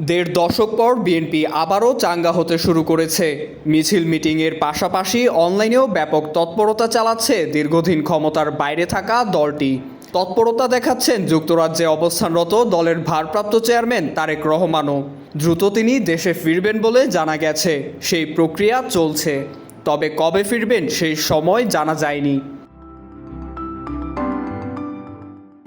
দেড় দশক পর বিএনপি আবারও চাঙ্গা হতে শুরু করেছে। মিছিল মিটিংয়ের পাশাপাশি অনলাইনেও ব্যাপক তৎপরতা চালাচ্ছে দীর্ঘদিন ক্ষমতার বাইরে থাকা দলটি। তৎপরতা দেখাচ্ছেন যুক্তরাজ্যে অবস্থানরত দলের ভারপ্রাপ্ত চেয়ারম্যান তারেক রহমানও। দ্রুত তিনি দেশে ফিরবেন বলে জানা গেছে। সেই প্রক্রিয়া চলছে। তবে কবে ফিরবেন সেই সময় জানা যায়নি।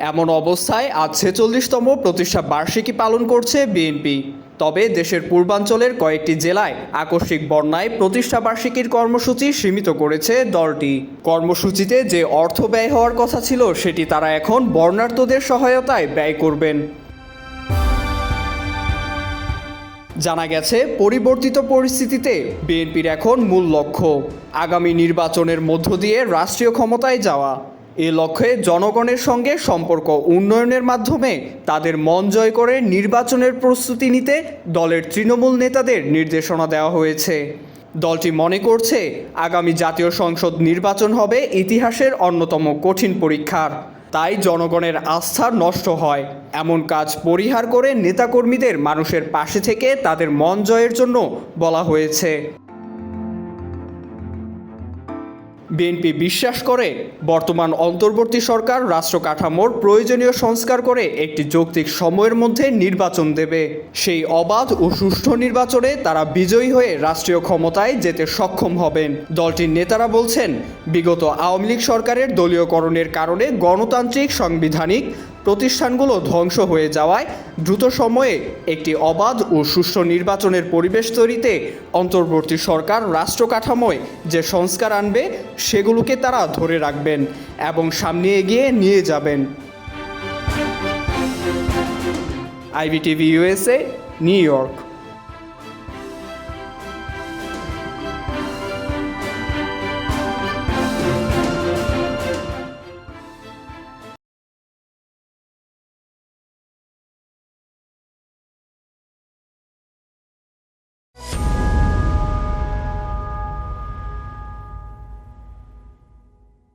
এমন অবস্থায় আজ ছেচল্লিশতম প্রতিষ্ঠা বার্ষিকী পালন করছে বিএনপি। তবে দেশের পূর্বাঞ্চলের কয়েকটি জেলায় আকস্মিক বন্যায় প্রতিষ্ঠা বার্ষিকীর কর্মসূচি সীমিত করেছে দলটি। কর্মসূচিতে যে অর্থ ব্যয় হওয়ার কথা ছিল, সেটি তারা এখন বর্ণার্থদের সহায়তায় ব্যয় করবেন। জানা গেছে, পরিবর্তিত পরিস্থিতিতে বিএনপির এখন মূল লক্ষ্য, আগামী নির্বাচনের মধ্য দিয়ে রাষ্ট্রীয় ক্ষমতায় যাওয়া। এ লক্ষ্যে জনগণের সঙ্গে সম্পর্ক উন্নয়নের মাধ্যমে তাদের মন জয় করে নির্বাচনের প্রস্তুতি নিতে দলের তৃণমূল নেতাদের নির্দেশনা দেওয়া হয়েছে। দলটি মনে করছে আগামী জাতীয় সংসদ নির্বাচন হবে ইতিহাসের অন্যতম কঠিন পরীক্ষার। তাই জনগণের আস্থা নষ্ট হয়। এমন কাজ পরিহার করে নেতাকর্মীদের মানুষের পাশে থেকে তাদের মন জয়ের জন্য বলা হয়েছে। বিএনপি বিশ্বাস করে, বর্তমান অন্তর্বর্তী সরকার রাষ্ট্র কাঠামোর প্রয়োজনীয় সংস্কার করে একটি যৌক্তিক সময়ের মধ্যে নির্বাচন দেবে। সেই অবাধ ও সুষ্ঠু নির্বাচনে তারা বিজয়ী হয়ে রাষ্ট্রীয় ক্ষমতায় যেতে সক্ষম হবেন। দলটির নেতারা বলছেন, বিগত আওয়ামী লীগ সরকারের দলীয়করণের কারণে গণতান্ত্রিক, সাংবিধানিক প্রতিষ্ঠানগুলো ধ্বংস হয়ে যাওয়ায় দ্রুত সময়ে একটি অবাধ ও সুষ্ঠু নির্বাচনের পরিবেশ তৈরিতে অন্তর্বর্তী সরকার রাষ্ট্র কাঠামোয় যে সংস্কার আনবে, সেগুলোকে তারা ধরে রাখবেন এবং সামনে এগিয়ে নিয়ে যাবেন। IBTV USA New York.